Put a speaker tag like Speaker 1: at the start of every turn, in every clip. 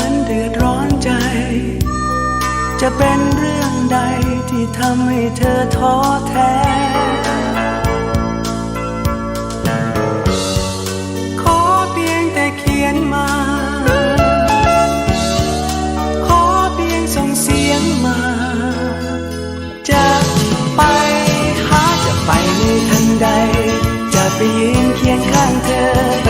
Speaker 1: นั้นเดือดร้อนใจ จะเป็นเรื่องใดที่ทำให้เธอท้อแท้ ขอเพียงแต่เขียนมา ขอเพียงส่งเสียงมา จะไปหาจะไปในทันใด จะไปยืนเคียงข้างเธอ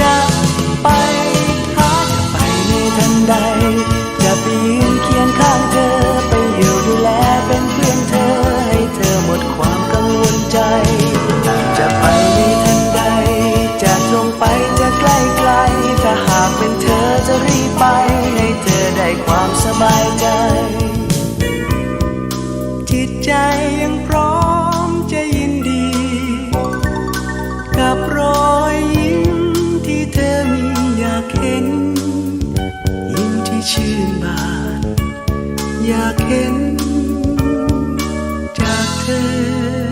Speaker 1: จะไปหาจะไปในทันใด จะไปยืนเคียงข้างเธอ ไปอยู่ดูแลเป็นเพื่อนเธอ ให้เธอหมดความกังวลใจ จะไปในทันใด จะตรงไปจะใกล้ไกล ถ้าหากเป็นเธอจะรีบไป ให้เธอได้ความสบายใจ จิตใจยังพร้อมากเห็นยิ้มที่ชื่นบาน อยากเห็นจากเธอ